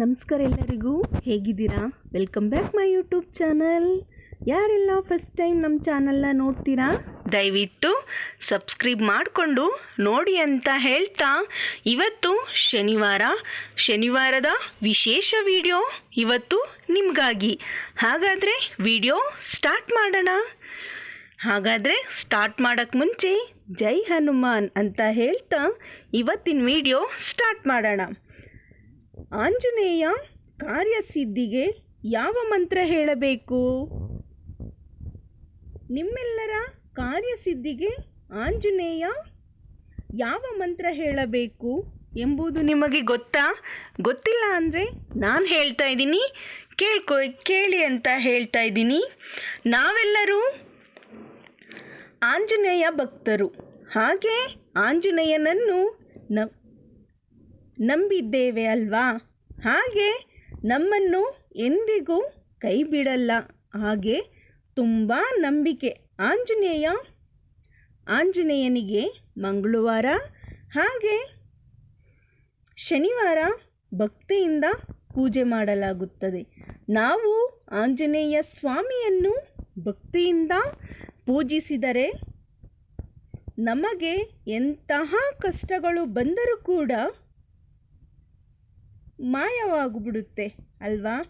ನಮಸ್ಕಾರ ಎಲ್ಲರಿಗೂ, ಹೇಗಿದ್ದೀರಾ? Welcome back my YouTube channel ಯಾರೆಲ್ಲ ಫಸ್ಟ್ ಟೈಮ್ ನಮ್ಮ ಚಾನಲ್ನ ನೋಡ್ತೀರಾ, ದಯವಿಟ್ಟು ಸಬ್ಸ್ಕ್ರೈಬ್ ಮಾಡಿಕೊಂಡು ನೋಡಿ ಅಂತ ಹೇಳ್ತಾ, ಇವತ್ತು ಶನಿವಾರ, ಶನಿವಾರದ ವಿಶೇಷ ವಿಡಿಯೋ ಇವತ್ತು ನಿಮಗಾಗಿ. ಹಾಗಾದರೆ ವಿಡಿಯೋ ಸ್ಟಾರ್ಟ್ ಮಾಡೋಣ. ಹಾಗಾದರೆ ಸ್ಟಾರ್ಟ್ ಮಾಡೋಕ್ಕೆ ಮುಂಚೆ ಜೈ ಹನುಮಾನ್ ಅಂತ ಹೇಳ್ತಾ, ಇವತ್ತಿನ ವಿಡಿಯೋ ಸ್ಟಾರ್ಟ್ ಮಾಡೋಣ. ಆಂಜನೇಯ ಕಾರ್ಯಸಿದ್ಧಿಗೆ ಯಾವ ಮಂತ್ರ ಹೇಳಬೇಕು? ನಿಮ್ಮೆಲ್ಲರ ಕಾರ್ಯಸಿದ್ಧಿಗೆ ಆಂಜನೇಯ ಯಾವ ಮಂತ್ರ ಹೇಳಬೇಕು ಎಂಬುದು ನಿಮಗೆ ಗೊತ್ತಾ? ಗೊತ್ತಿಲ್ಲ ಅಂದರೆ ನಾನು ಹೇಳ್ತಾ ಇದ್ದೀನಿ, ಕೇಳ್ಕೊ, ಕೇಳಿ ಅಂತ ಹೇಳ್ತಾ ಇದ್ದೀನಿ. ನಾವೆಲ್ಲರೂ ಆಂಜನೇಯ ಭಕ್ತರು. ಹಾಗೆ ಆಂಜನೇಯನನ್ನು ನ ನಂಬಿದ್ದೇವೆ ಅಲ್ವಾ? ಹಾಗೆ ನಮ್ಮನ್ನು ಎಂದಿಗೂ ಕೈ ಬಿಡಲ್ಲ ಹಾಗೆ ತುಂಬ ನಂಬಿಕೆ. ಆಂಜನೇಯ, ಆಂಜನೇಯನಿಗೆ ಮಂಗಳವಾರ. ಹಾಗೆ ಶನಿವಾರ ಭಕ್ತಿಯಿಂದ ಪೂಜೆ ಮಾಡಲಾಗುತ್ತದೆ. ನಾವು ಆಂಜನೇಯ ಸ್ವಾಮಿಯನ್ನು ಭಕ್ತಿಯಿಂದ ಪೂಜಿಸಿದರೆ ನಮಗೆ ಎಂತಹ ಕಷ್ಟಗಳು ಬಂದರೂ ಕೂಡ ಮಾಯವಾಗಿಬಿಡುತ್ತೆ, ಅಲ್ವಾ?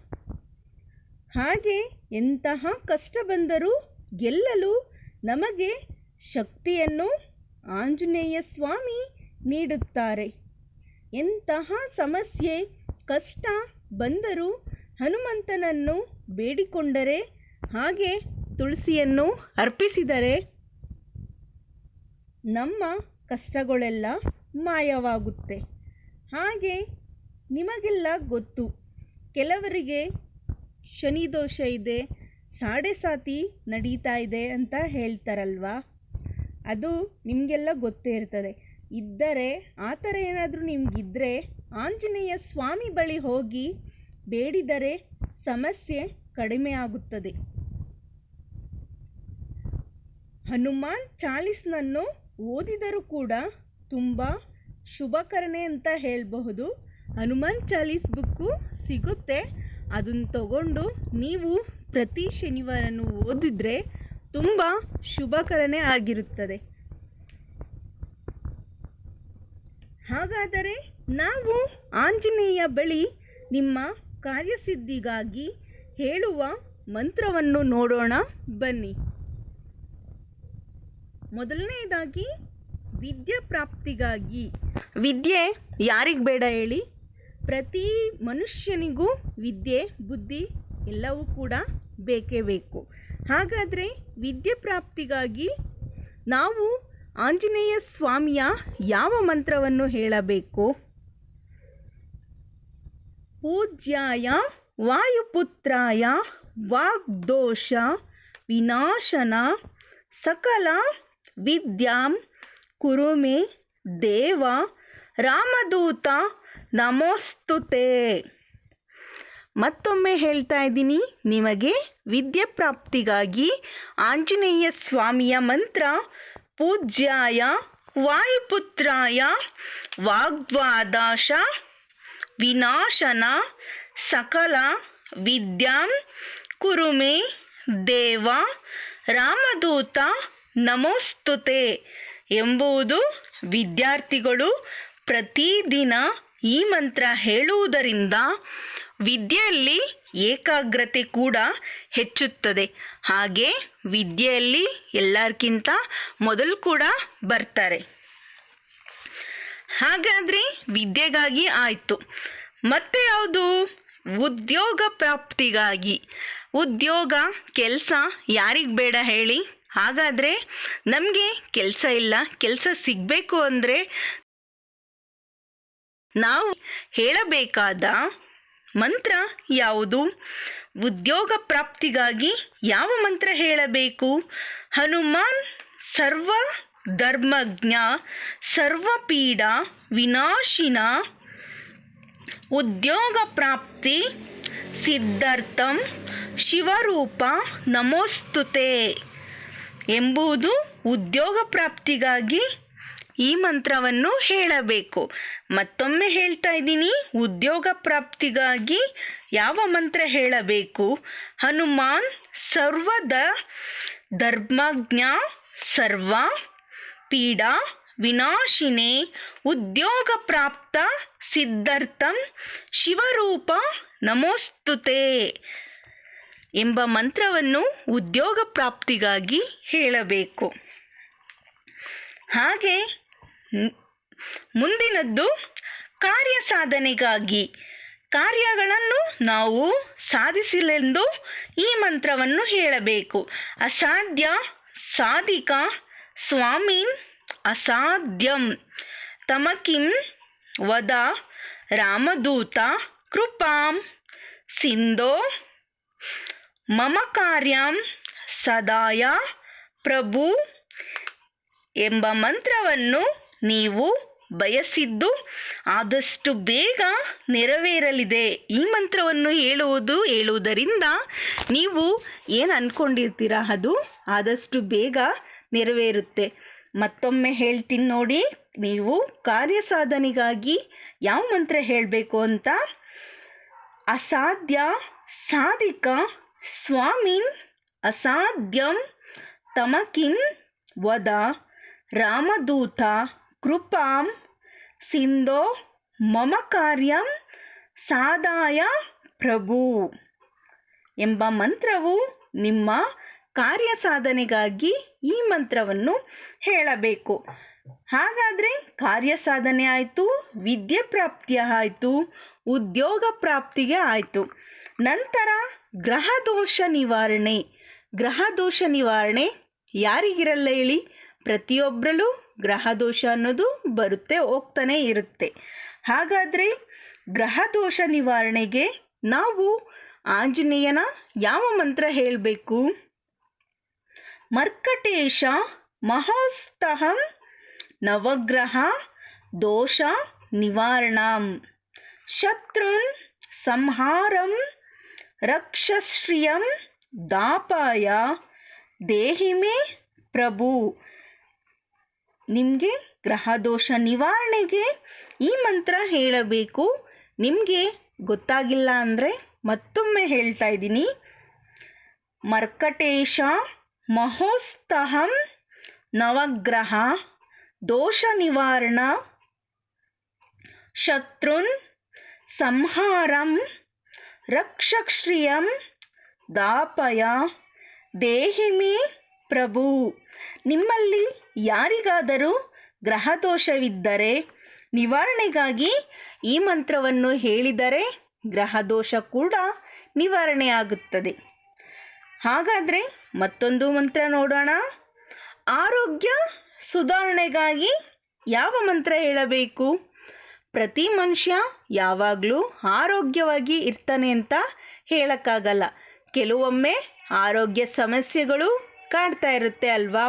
ಹಾಗೆ ಎಂತಹ ಕಷ್ಟ ಬಂದರೂ ಗೆಲ್ಲಲು ನಮಗೆ ಶಕ್ತಿಯನ್ನು ಆಂಜನೇಯ ಸ್ವಾಮಿ ನೀಡುತ್ತಾರೆ. ಎಂತಹ ಸಮಸ್ಯೆ, ಕಷ್ಟ ಬಂದರೂ ಹನುಮಂತನನ್ನು ಬೇಡಿಕೊಂಡರೆ, ಹಾಗೆ ತುಳಸಿಯನ್ನು ಅರ್ಪಿಸಿದರೆ ನಮ್ಮ ಕಷ್ಟಗಳೆಲ್ಲ ಮಾಯವಾಗುತ್ತೆ. ಹಾಗೆ ನಿಮಗೆಲ್ಲ ಗೊತ್ತು. ಕೆಲವರಿಗೆ ಶನಿ ದೋಷ ಇದೆ, ಸಾಡೆ ಸಾತಿ ನಡೀತಾ ಇದೆ ಅಂತ ಹೇಳ್ತಾರಲ್ವಾ? ಅದು ನಿಮಗೆಲ್ಲ ಗೊತ್ತೇ ಇರ್ತದೆ. ಇದ್ದರೆ ಆ ಥರ ಏನಾದರೂ ನಿಮಗಿದ್ದರೆ ಆಂಜನೇಯ ಸ್ವಾಮಿ ಬಳಿ ಹೋಗಿ ಬೇಡಿದರೆ ಸಮಸ್ಯೆ ಕಡಿಮೆ ಆಗುತ್ತದೆ. ಹನುಮಾನ್ ಚಾಲಿಸ್ನನ್ನು ಓದಿದರೂ ಕೂಡ ತುಂಬ ಶುಭಕರಣೆ ಅಂತ ಹೇಳಬಹುದು. ಹನುಮಾನ್ ಚಾಲೀಸ್ ಬುಕ್ಕು ಸಿಗುತ್ತೆ. ಅದನ್ನು ತಗೊಂಡು ನೀವು ಪ್ರತಿ ಶನಿವಾರನೂ ಓದಿದರೆ ತುಂಬ ಶುಭಕರನೇ ಆಗಿರುತ್ತದೆ. ಹಾಗಾದರೆ ನಾವು ಆಂಜನೇಯ ಬಳಿ ನಿಮ್ಮ ಕಾರ್ಯಸಿದ್ಧಿಗಾಗಿ ಹೇಳುವ ಮಂತ್ರವನ್ನು ನೋಡೋಣ. ಬನ್ನಿ. ಮೊದಲನೆಯದಾಗಿ ವಿದ್ಯೆ ಪ್ರಾಪ್ತಿಗಾಗಿ. ವಿದ್ಯೆ ಯಾರಿಗೆ ಬೇಡ ಹೇಳಿ? ಪ್ರತಿ ಮನುಷ್ಯನಿಗೂ ವಿದ್ಯೆ, ಬುದ್ಧಿ ಎಲ್ಲವೂ ಕೂಡ ಬೇಕೇ ಬೇಕು. ಹಾಗಾದರೆ ವಿದ್ಯೆ ಪ್ರಾಪ್ತಿಗಾಗಿ ನಾವು ಆಂಜನೇಯ ಸ್ವಾಮಿಯ ಯಾವ ಮಂತ್ರವನ್ನು ಹೇಳಬೇಕು? ಪೂಜ್ಯಾಯ ವಾಯುಪುತ್ರಾಯ ವಾಗ್ದೋಷ ವಿನಾಶನ ಸಕಲ ವಿದ್ಯಾಂ. ಕುರುಮೆ ದೇವ ರಾಮದೂತ ನಮೋಸ್ತುತೆ. ಮತ್ತೊಮ್ಮೆ ಹೇಳ್ತಾ ಇದ್ದೀನಿ, ನಿಮಗೆ ವಿದ್ಯೆ ಪ್ರಾಪ್ತಿಗಾಗಿ ಆಂಜನೇಯ ಸ್ವಾಮಿಯ ಮಂತ್ರ, ಪೂಜ್ಯಾಯ ವಾಯುಪುತ್ರಾಯ ವಾಗ್ವಾದಾಶ ವಿನಾಶನ ಸಕಲ ವಿದ್ಯಾಂ ಕುರುಮೆ ದೇವ ರಾಮದೂತ ನಮೋಸ್ತುತೆ ಎಂಬುದು ವಿದ್ಯಾರ್ಥಿಗಳು ಪ್ರತಿದಿನ ಈ ಮಂತ್ರ ಹೇಳುವುದರಿಂದ ವಿದ್ಯೆಯಲ್ಲಿ ಏಕಾಗ್ರತೆ ಕೂಡ ಹೆಚ್ಚುತ್ತದೆ. ಹಾಗೆ ವಿದ್ಯೆಯಲ್ಲಿ ಎಲ್ಲರಿಗಿಂತ ಮೊದಲು ಕೂಡ ಬರ್ತಾರೆ. ಹಾಗಾದರೆ ವಿದ್ಯೆಗಾಗಿ ಆಯಿತು. ಮತ್ತೆ ಯಾವುದು? ಉದ್ಯೋಗ ಪ್ರಾಪ್ತಿಗಾಗಿ. ಉದ್ಯೋಗ, ಕೆಲಸ ಯಾರಿಗೆ ಬೇಡ ಹೇಳಿ? ಹಾಗಾದರೆ ನಮಗೆ ಕೆಲಸ ಇಲ್ಲ. ಕೆಲಸ ಸಿಗಬೇಕು ಅಂದರೆ ನಾವು ಹೇಳಬೇಕಾದ ಮಂತ್ರ ಯಾವುದು? ಉದ್ಯೋಗ ಪ್ರಾಪ್ತಿಗಾಗಿ ಯಾವ ಮಂತ್ರ ಹೇಳಬೇಕು? ಹನುಮಾನ್ ಸರ್ವ ಧರ್ಮಜ್ಞ ಸರ್ವಪೀಡ, ವಿನಾಶಿನ ಉದ್ಯೋಗ ಪ್ರಾಪ್ತಿ, ಸಿದ್ಧಾರ್ಥಂ, ಶಿವರೂಪ, ನಮೋಸ್ತುತೆ ಎಂಬುದು ಉದ್ಯೋಗ ಪ್ರಾಪ್ತಿಗಾಗಿ ಈ ಮಂತ್ರವನ್ನು ಹೇಳಬೇಕು. ಮತ್ತೊಮ್ಮೆ ಹೇಳ್ತಾ ಇದ್ದೀನಿ, ಉದ್ಯೋಗ ಪ್ರಾಪ್ತಿಗಾಗಿ ಯಾವ ಮಂತ್ರ ಹೇಳಬೇಕು? ಹನುಮಾನ್, ಸರ್ವದ ಧರ್ಮಜ್ಞ, ಸರ್ವ ಪೀಡಾ, ವಿನಾಶಿನೇ, ಉದ್ಯೋಗ ಪ್ರಾಪ್ತ, ಸಿದ್ಧಾರ್ಥಂ, ಶಿವರೂಪ, ನಮೋಸ್ತುತೆ ಎಂಬ ಮಂತ್ರವನ್ನು ಉದ್ಯೋಗ ಪ್ರಾಪ್ತಿಗಾಗಿ ಹೇಳಬೇಕು. ಹಾಗೆ ಮುಂದಿನದ್ದು ಕಾರ್ಯ ಸಾಧನೆಗಾಗಿ ಕಾರ್ಯಗಳನ್ನು ನಾವು ಸಾಧಿಸಲೆಂದು ಈ ಮಂತ್ರವನ್ನು ಹೇಳಬೇಕು. ಅಸಾಧ್ಯ, ಸಾಧಿಕ, ಸ್ವಾಮೀನ್, ಅಸಾಧ್ಯಂ. ತಮಕಿಂ, ವದ, ರಾಮದೂತ, ಕೃಪಾಂ. ಸಿಂಧೋ ಮಮ ಕಾರ್ಯಂ ಸದಾಯ, ಪ್ರಭು ಎಂಬ ಮಂತ್ರವನ್ನು ನೀವು ಬಯಸಿದ್ದು ಆದಷ್ಟು ಬೇಗ ನೆರವೇರಲಿದೆ. ಈ ಮಂತ್ರವನ್ನು ಹೇಳುವುದು, ಹೇಳುವುದರಿಂದ ನೀವು ಏನು ಅಂದ್ಕೊಂಡಿರ್ತೀರ ಅದು? ಆದಷ್ಟು ಬೇಗ ನೆರವೇರುತ್ತೆ. ಮತ್ತೊಮ್ಮೆ ಹೇಳ್ತೀನಿ ನೋಡಿ, ನೀವು ಕಾರ್ಯ ಸಾಧನೆಗಾಗಿ ಯಾವ ಮಂತ್ರ ಹೇಳಬೇಕು ಅಂತ? ಅಸಾಧ್ಯ, ಸಾಧಿಕ, ಸ್ವಾಮಿನ್, ಅಸಾಧ್ಯಂ, ತಮಕಿನ್, ವದ, ರಾಮದೂತ ಕೃಪಾಂ ಸಿಂಧೋ ಮಮ ಕಾರ್ಯಂ ಸಾದಾಯ ಪ್ರಭು ಎಂಬ ಮಂತ್ರವು ನಿಮ್ಮ ಕಾರ್ಯ ಸಾಧನೆಗಾಗಿ ಈ ಮಂತ್ರವನ್ನು ಹೇಳಬೇಕು. ಹಾಗಾದರೆ ಕಾರ್ಯ ಸಾಧನೆ ಆಯಿತು, ವಿದ್ಯೆ ಪ್ರಾಪ್ತಿಯ ಆಯಿತು, ಉದ್ಯೋಗ ಪ್ರಾಪ್ತಿಗೆ ಆಯಿತು. ನಂತರ ಗ್ರಹ ದೋಷ ನಿವಾರಣೆ. ಗ್ರಹ ದೋಷ ನಿವಾರಣೆ ಯಾರಿಗಿರಲ್ಲ ಹೇಳಿ? ಪ್ರತಿಯೊಬ್ಬರಲ್ಲೂ ಗ್ರಹ ದೋಷ ಅನ್ನೋದು ಬರುತ್ತೆ, ಹೋಗ್ತಾನೆ ಇರುತ್ತೆ. ಹಾಗಾದರೆ ಗ್ರಹ ದೋಷ ನಿವಾರಣೆಗೆ ನಾವು ಆಂಜನೇಯನ ಯಾವ ಮಂತ್ರ ಹೇಳಬೇಕು? ಮರ್ಕಟೇಶ ಮಹಾಸ್ತಹಂ ನವಗ್ರಹ ದೋಷ ನಿವಾರಣಂ. ಶತ್ರುನ್ ಸಂಹಾರಂ ರಕ್ಷಶ್ರಿಯಂ ದಾಪಾಯ ದೇಹಿಮೆ ಪ್ರಭು. ನಿಮಗೆ ಗ್ರಹ ದೋಷ ನಿವಾರಣೆಗೆ ಈ ಮಂತ್ರ ಹೇಳಬೇಕು. ನಿಮಗೆ ಗೊತ್ತಾಗಿಲ್ಲ ಅಂದರೆ ಮತ್ತೊಮ್ಮೆ ಹೇಳ್ತಾ ಇದ್ದೀನಿ. ಮರ್ಕಟೇಶ ಮಹೋಸ್ತಹಂ ನವಗ್ರಹ ದೋಷ ನಿವಾರಣ ಶತ್ರುನ್ ಸಂಹಾರಂ ರಕ್ಷಕ್ಷ್ರಿಯಂ ದಾಪಯ ದೇಹಿಮೆ ಪ್ರಭು, ನಿಮ್ಮಲ್ಲಿ ಯಾರಿಗಾದರೂ ಗ್ರಹದೋಷವಿದ್ದರೆ, ನಿವಾರಣೆಗಾಗಿ ಈ ಮಂತ್ರವನ್ನು ಹೇಳಿದರೆ ಗ್ರಹದೋಷ ಕೂಡ ನಿವಾರಣೆಯಾಗುತ್ತದೆ. ಹಾಗಾದರೆ ಮತ್ತೊಂದು ಮಂತ್ರ ನೋಡೋಣ. ಆರೋಗ್ಯ ಸುಧಾರಣೆಗಾಗಿ ಯಾವ ಮಂತ್ರ ಹೇಳಬೇಕು? ಪ್ರತಿ ಮನುಷ್ಯ ಯಾವಾಗಲೂ ಆರೋಗ್ಯವಾಗಿ ಇರ್ತಾನೆ ಅಂತ ಹೇಳೋಕ್ಕಾಗಲ್ಲ. ಕೆಲವೊಮ್ಮೆ ಆರೋಗ್ಯ ಸಮಸ್ಯೆಗಳು ಕಾಡ್ತಾ ಇರುತ್ತೆ ಅಲ್ವಾ?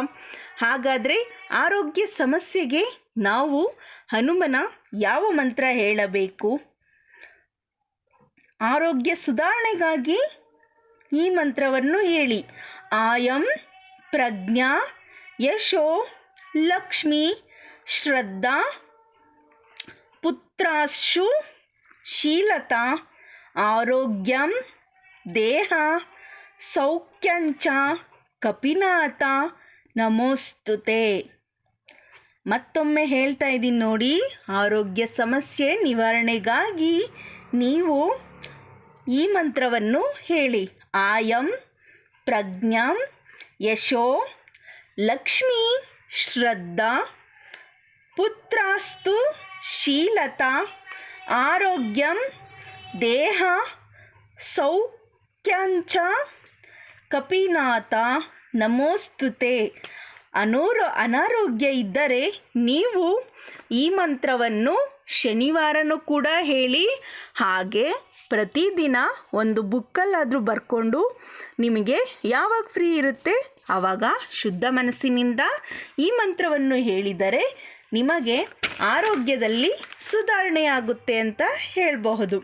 ಹಾಗಾದರೆ ಆರೋಗ್ಯ ಸಮಸ್ಯೆಗೆ ನಾವು ಹನುಮನ ಯಾವ ಮಂತ್ರ ಹೇಳಬೇಕು? ಆರೋಗ್ಯ ಸುಧಾರಣೆಗಾಗಿ ಈ ಮಂತ್ರವನ್ನು ಹೇಳಿ. ಆಯಂ ಪ್ರಜ್ಞಾ ಯಶೋ ಲಕ್ಷ್ಮಿ ಶ್ರದ್ಧಾ ಪುತ್ರಾಶು ಶೀಲತಾ ಆರೋಗ್ಯಂ ದೇಹ ಸೌಖ್ಯಂಚ ಕಪಿನಾಥ ನಮೋಸ್ತುತೆ. ಮತ್ತೊಮ್ಮೆ ಹೇಳ್ತಾ ಇದ್ದೀನಿ ನೋಡಿ, ಆರೋಗ್ಯ ಸಮಸ್ಯೆ ನಿವಾರಣೆಗಾಗಿ ನೀವು ಈ ಮಂತ್ರವನ್ನು ಹೇಳಿ. ಆಯಂ ಪ್ರಜ್ಞಾಂ ಯಶೋ ಲಕ್ಷ್ಮೀ ಶ್ರದ್ಧಾ ಪುತ್ರಾಸ್ತು ಶೀಲತಾ ಆರೋಗ್ಯಂ ದೇಹ ಸೌಖ್ಯಾಂಚ ಕಪಿನಾಥ ನಮೋಸ್ತುತೆ. ಅನೋರೋ ಅನಾರೋಗ್ಯ ಇದ್ದರೆ ನೀವು ಈ ಮಂತ್ರವನ್ನು ಶನಿವಾರನೂ ಕೂಡ ಹೇಳಿ, ಹಾಗೆ ಪ್ರತಿದಿನ ಒಂದು ಬುಕ್ಕಲ್ಲಾದರೂ ಬರ್ಕೊಂಡು ನಿಮಗೆ ಯಾವಾಗ ಫ್ರೀ ಇರುತ್ತೆ ಆವಾಗ ಶುದ್ಧ ಮನಸ್ಸಿನಿಂದ ಈ ಮಂತ್ರವನ್ನು ಹೇಳಿದರೆ ನಿಮಗೆ ಆರೋಗ್ಯದಲ್ಲಿ ಸುಧಾರಣೆಯಾಗುತ್ತೆ ಅಂತ ಹೇಳಬಹುದು.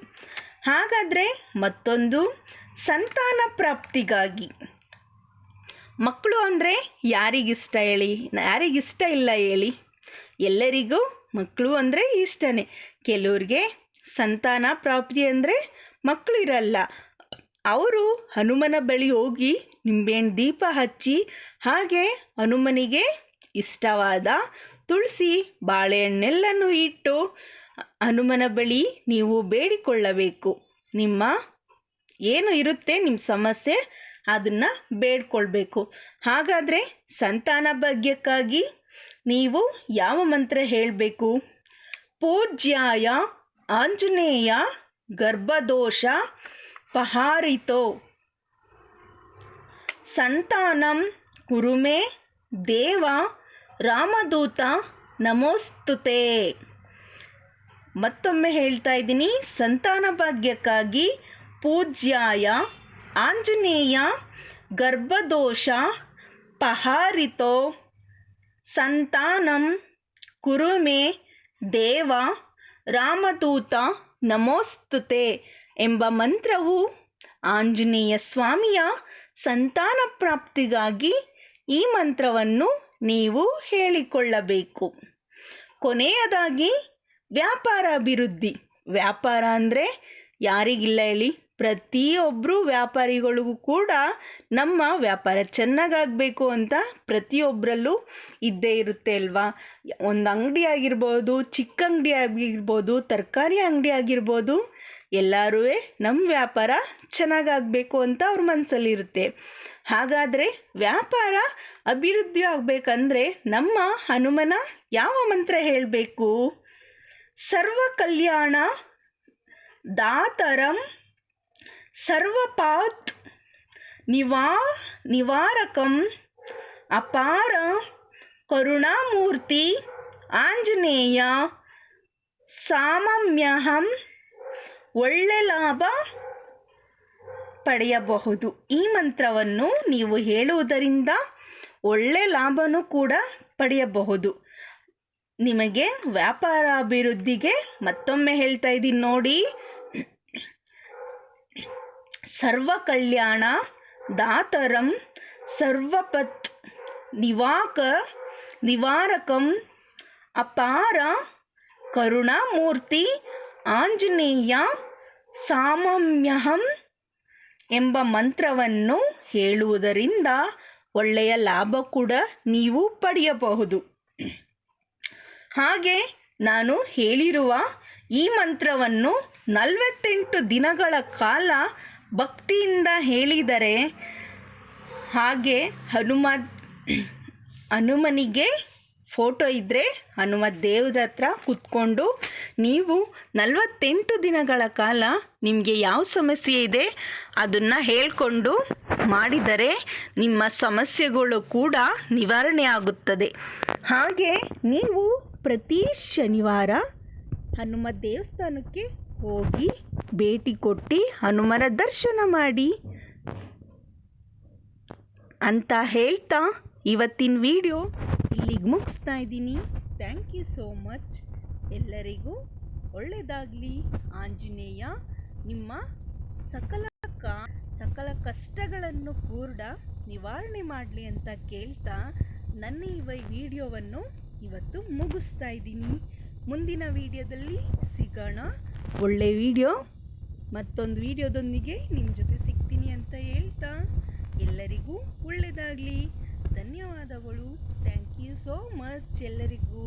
ಹಾಗಾದರೆ ಮತ್ತೊಂದು ಸಂತಾನ ಪ್ರಾಪ್ತಿಗಾಗಿ. ಮಕ್ಕಳು ಅಂದರೆ ಯಾರಿಗಿಷ್ಟ ಹೇಳಿ? ಯಾರಿಗಿಷ್ಟ ಇಲ್ಲ ಹೇಳಿ? ಎಲ್ಲರಿಗೂ ಮಕ್ಕಳು ಅಂದರೆ ಇಷ್ಟನೇ. ಕೆಲವ್ರಿಗೆ ಸಂತಾನ ಪ್ರಾಪ್ತಿ ಅಂದರೆ ಮಕ್ಕಳು ಇರಲ್ಲ. ಅವರು ಹನುಮನ ಬಳಿ ಹೋಗಿ ನಿಂಬೆಹಣ್ಣು ದೀಪ ಹಚ್ಚಿ ಹಾಗೆ ಹನುಮನಿಗೆ ಇಷ್ಟವಾದ ತುಳಸಿ ಬಾಳೆಹಣ್ಣೆಲ್ಲನೂ ಇಟ್ಟು ಹನುಮನ ಬಳಿ ನೀವು ಬೇಡಿಕೊಳ್ಳಬೇಕು. ನಿಮ್ಮ ಏನು ಇರುತ್ತೆ, ನಿಮ್ಮ ಸಮಸ್ಯೆ ಅದನ್ನು ಬೇಡ್ಕೊಳ್ಬೇಕು. ಹಾಗಾದರೆ ಸಂತಾನ ಭಾಗ್ಯಕ್ಕಾಗಿ ನೀವು ಯಾವ ಮಂತ್ರ ಹೇಳಬೇಕು? ಪೂಜ್ಯಾಯ ಆಂಜನೇಯ ಗರ್ಭದೋಷ ಪಹಾರಿತೋ. ಸಂತಾನಂ ಕುರುಮೆ ದೇವ ರಾಮದೂತ ನಮೋಸ್ತುತೆ. ಮತ್ತೊಮ್ಮೆ ಹೇಳ್ತಾ ಇದ್ದೀನಿ, ಸಂತಾನ ಭಾಗ್ಯಕ್ಕಾಗಿ ಪೂಜ್ಯಾಯ ಆಂಜನೇಯ ಗರ್ಭದೋಷ ಪಹಾರಿತೋ ಸಂತಾನಂ ಕುರುಮೆ ದೇವ ರಾಮದೂತ ನಮೋಸ್ತುತೆ ಎಂಬ ಮಂತ್ರವು ಆಂಜನೇಯ ಸ್ವಾಮಿಯ ಸಂತಾನ ಪ್ರಾಪ್ತಿಗಾಗಿ ಈ ಮಂತ್ರವನ್ನು ನೀವು ಹೇಳಿಕೊಳ್ಳಬೇಕು. ಕೊನೆಯದಾಗಿ ವ್ಯಾಪಾರ ಅಭಿವೃದ್ಧಿ ವ್ಯಾಪಾರ ಅಂದರೆ ಯಾರಿಗಿಲ್ಲ ಹೇಳಿ ಪ್ರತಿಯೊಬ್ಬರು ವ್ಯಾಪಾರಿಗಳಿಗೂ ಕೂಡ ನಮ್ಮ ವ್ಯಾಪಾರ ಚೆನ್ನಾಗಾಗಬೇಕು ಅಂತ ಪ್ರತಿಯೊಬ್ಬರಲ್ಲೂ ಇದ್ದೇ ಇರುತ್ತೆ ಅಲ್ವಾ? ಒಂದು ಅಂಗಡಿ ಆಗಿರ್ಬೋದು, ಚಿಕ್ಕ ಅಂಗಡಿ ಆಗಿರ್ಬೋದು, ತರಕಾರಿ ಅಂಗಡಿ ಆಗಿರ್ಬೋದು, ಎಲ್ಲರೂ ನಮ್ಮ ವ್ಯಾಪಾರ ಚೆನ್ನಾಗಾಗಬೇಕು ಅಂತ ಅವ್ರ ಮನಸ್ಸಲ್ಲಿರುತ್ತೆ ಹಾಗಾದರೆ ವ್ಯಾಪಾರ ಅಭಿವೃದ್ಧಿ ಆಗಬೇಕಂದ್ರೆ ನಮ್ಮ ಹನುಮನ ಯಾವ ಮಂತ್ರ ಹೇಳಬೇಕು? ಸರ್ವ ಕಲ್ಯಾಣ ದಾತರಂ ಸರ್ವಪಾತ್ ನಿವಾ ನಿವಾರಕಂ ಅಪಾರ ಕರುಣಾಮೂರ್ತಿ ಆಂಜನೇಯ ಸಾಮಮ್ಯಹಂ ಒಳ್ಳೆ ಲಾಭ ಪಡೆಯಬಹುದು. ಈ ಮಂತ್ರವನ್ನು ನೀವು ಹೇಳುವುದರಿಂದ ಒಳ್ಳೆ ಲಾಭನೂ ಕೂಡ ಪಡೆಯಬಹುದು. ನಿಮಗೆ ವ್ಯಾಪಾರ ಅಭಿವೃದ್ಧಿಗೆ ಮತ್ತೊಮ್ಮೆ ಹೇಳ್ತಾ ಇದ್ದೀನಿ ನೋಡಿ. ಸರ್ವ ಕಲ್ಯಾಣ ದಾತರಂ ಸರ್ವಪತ್ ನಿವಾಕ ನಿವಾರಕಂ ಅಪಾರ ಕರುಣಾಮೂರ್ತಿ ಆಂಜನೇಯ ಸಾಮಮ್ಯಹಂ ಎಂಬ ಮಂತ್ರವನ್ನು ಹೇಳುವುದರಿಂದ ಒಳ್ಳೆಯ ಲಾಭ ಕೂಡ ನೀವು ಪಡೆಯಬಹುದು. ಹಾಗೆ ನಾನು ಹೇಳಿರುವ ಈ ಮಂತ್ರವನ್ನು ನಲವತ್ತೆಂಟು ದಿನಗಳ ಕಾಲ ಭಕ್ತಿಯಿಂದ ಹೇಳಿದರೆ ಹಾಗೆ ಹನುಮ ಹನುಮನಿಗೆ ಫೋಟೋ ಇದ್ದರೆ ಹನುಮ ದೇವ್ರ ಹತ್ರ ಕುತ್ಕೊಂಡು ನೀವು ನಲವತ್ತೆಂಟು ದಿನಗಳ ಕಾಲ ನಿಮಗೆ ಯಾವ ಸಮಸ್ಯೆ ಇದೆ ಅದನ್ನು ಹೇಳಿಕೊಂಡು ಮಾಡಿದರೆ ನಿಮ್ಮ ಸಮಸ್ಯೆಗಳು ಕೂಡ ನಿವಾರಣೆ ಆಗುತ್ತದೆ. ಹಾಗೆ ನೀವು ಪ್ರತಿ ಶನಿವಾರ ಹನುಮ ದೇವಸ್ಥಾನಕ್ಕೆ ಹೋಗಿ ಭೇಟಿ ಕೊಟ್ಟು ಹನುಮನ ದರ್ಶನ ಮಾಡಿ. ಅಂತ ಹೇಳ್ತಾ ಇವತ್ತಿನ ವಿಡಿಯೋ ಇಲ್ಲಿಗೆ ಮುಗಿಸ್ತಾ ಇದ್ದೀನಿ. ಥ್ಯಾಂಕ್ ಯು ಸೋ ಮಚ್ ಎಲ್ಲರಿಗೂ ಒಳ್ಳೆಯದಾಗಲಿ ಆಂಜನೇಯ, ನಿಮ್ಮ ಸಕಲ ಸಕಲ ಕಷ್ಟಗಳನ್ನು ಕೂಡ ನಿವಾರಣೆ ಮಾಡಲಿ ಅಂತ ಕೇಳ್ತಾ ನನ್ನ ಈ ವಿಡಿಯೋವನ್ನು ಇವತ್ತು ಮುಗಿಸ್ತಾ ಇದ್ದೀನಿ. ಮುಂದಿನ ವಿಡಿಯೋದಲ್ಲಿ ಸಿಗೋಣ. ಒಳ್ಳೆ ವಿಡಿಯೋ. ಮತ್ತೊಂದು ವಿಡಿಯೋದೊಂದಿಗೆ ನಿಮ್ಮ ಜೊತೆ ಸಿಗ್ತೀನಿ ಅಂತ ಹೇಳ್ತಾ. ಎಲ್ಲರಿಗೂ ಒಳ್ಳೆಯದಾಗಲಿ ಧನ್ಯವಾದಗಳು. ಥ್ಯಾಂಕ್ ಯು ಸೋ ಮಚ್ ಎಲ್ಲರಿಗೂ.